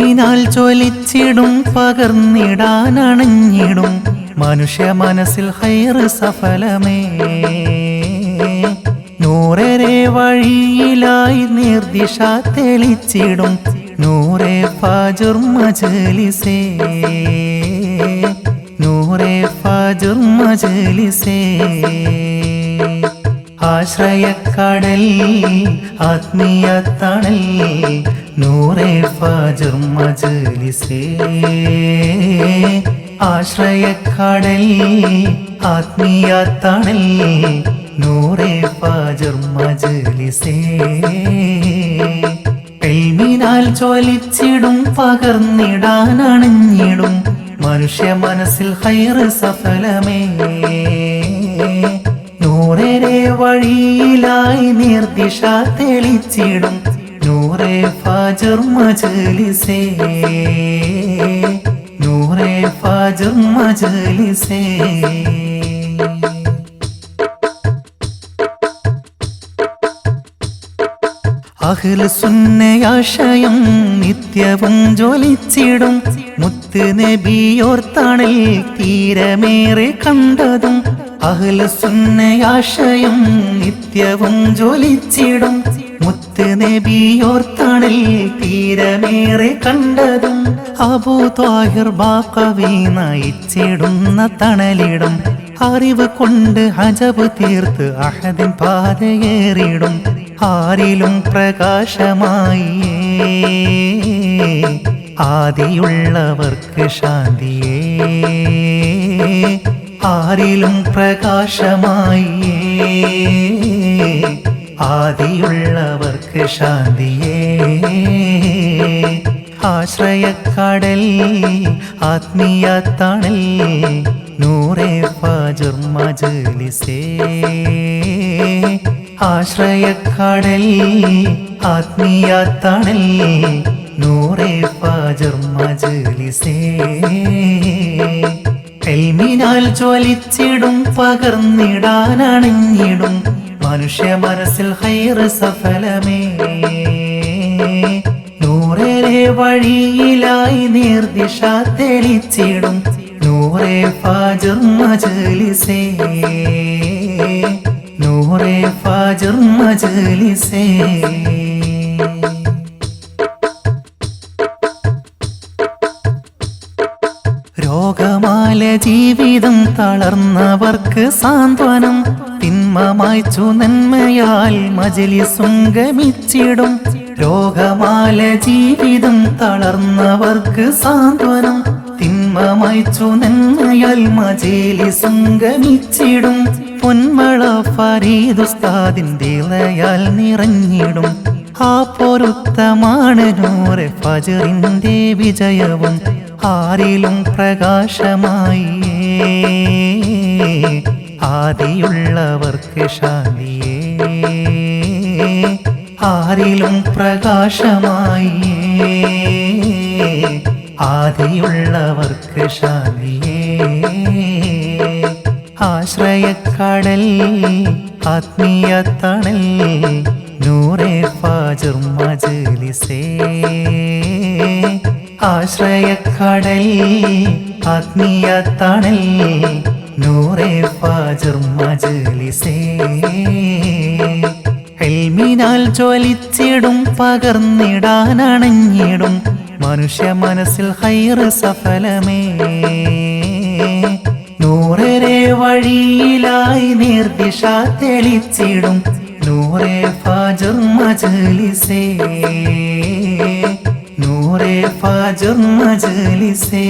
എൽമിനാൽ ചൊലിച്ചിടും പകർന്നിടാൻ അണഞ്ഞിടും. മനുഷ്യ മനസ്സിൽ ഹൈറ് സഫലമേ. നൂറേ വഴിയിലായി നിർദിശ തെളിച്ചിടും. നൂറെ ഫാജുർ നൂറെ മജലിസേ. ആശ്രയക്കടൽ ആത്മീയ തണൽ നൂറെ ഫാജുർ മജലിസേ. ആശ്രയക്കടൽ ആത്മീയ തണൽ നൂറേ ഫാജുർ മജലിസേ. എൽമിനാൽ ചൊലിച്ചിടും പകർന്നിടാനണിഞ്ഞിടും മനുഷ്യ മനസ്സിൽ ഹൈറ് സഫലമേ. നൂറേരെ വഴിയിലായി നിർദിശ തെളിച്ചിടും നൂറെ ഫാജർ മജലിസേ നൂറെ ഫാജർ മജലിസേ. അഖിൽ സുന്നയാശയം നിത്യവും ജ്വലിച്ചിടും മുത്ത് നബിയോർത്താണിൽ തീരമേറെ കണ്ടതും. അഖിൽ സുന്നയാശയം നിത്യവും ജ്വലിച്ചിടും മുത്ത് നബിയോർത്തണൽ തീരമേറെ കണ്ടതും അബൂ ത്വാഹിർ ബാക്കവി നയിച്ചിടുന്ന തണലിടും. അറിവ് കൊണ്ട് ഹജബ് തീർത്ത് അഹദിൻ പാതയേറിടും ആരിലും പ്രകാശമായി ആദിയുള്ളവർക്ക് ശാന്തിയേ. ആരിലും പ്രകാശമായി ആദിയുള്ളവർക്ക് ശാന്തിയേ. ആശ്രയക്കടൽ ആത്മീയ തണൽ നൂറെ ഫാജുർ മജലിസേ. ആശ്രയക്കടൽ ആത്മീയ തണൽ നൂറെ ഫാജുർ മജലിസേ. എൽമിനാൽ ജ്വലിച്ചിടും പകർന്നിടാനണിഞ്ഞിടും മനുഷ്യ മനസ്സിൽ ഹൈറ് സഫലമേ. നൂറേ വഴിയിലായി നിർദിശ തെളിച്ചിടും. നൂറേ ഫാജുർ മജലിസേ. നൂറെ ഫാജുർ മജലിസേ. ജീവിതം തളർന്നവർക്ക് സാന്ത്വനം. തിന്മ മായ്ച്ചു നന്മയാൽ മജലി ഗമിച്ചിടും രോഗമാല ജീവിതം തളർന്നവർക്ക് സാന്ത്വനം. തിന്മ മായ്ച്ചു നന്മയാൽ മജലി ഗമിച്ചിടും പൊന്മള ഫരീദുസ്താദിന്റെ ലയാൽ നിറഞ്ഞിടും. ആ പൊരുത്തമാണ് നൂറെ ഫജറിന്റെ വിജയവും. ആരിലും പ്രകാശമായി ആദിയുള്ളവർക്ക് ശാന്തിയേ. ആരിലും പ്രകാശമായി ആദിയുള്ളവർക്ക് ശാന്തിയേ. ആശ്രയക്കടൽ ആത്മീയ തണൽ നൂറെ ഫാജുർ മജലിസേ. ആശ്രയക്കടൽ ആത്മീയ തണൽ നൂറെ ഫാജുർ മജലിസേ. ഹെൽമിനാൽ ജ്വലിച്ചിടും പകർന്നിടാനണഞ്ഞിടും മനുഷ്യ മനസ്സിൽ ഹൈറ് സഫലമേ. നൂറേ വഴിയിലായി നിർദിശ തെളിച്ചിടും നൂറെ ഫാജുർ മജലിസേ. ഫാജുർ മജലിസേ.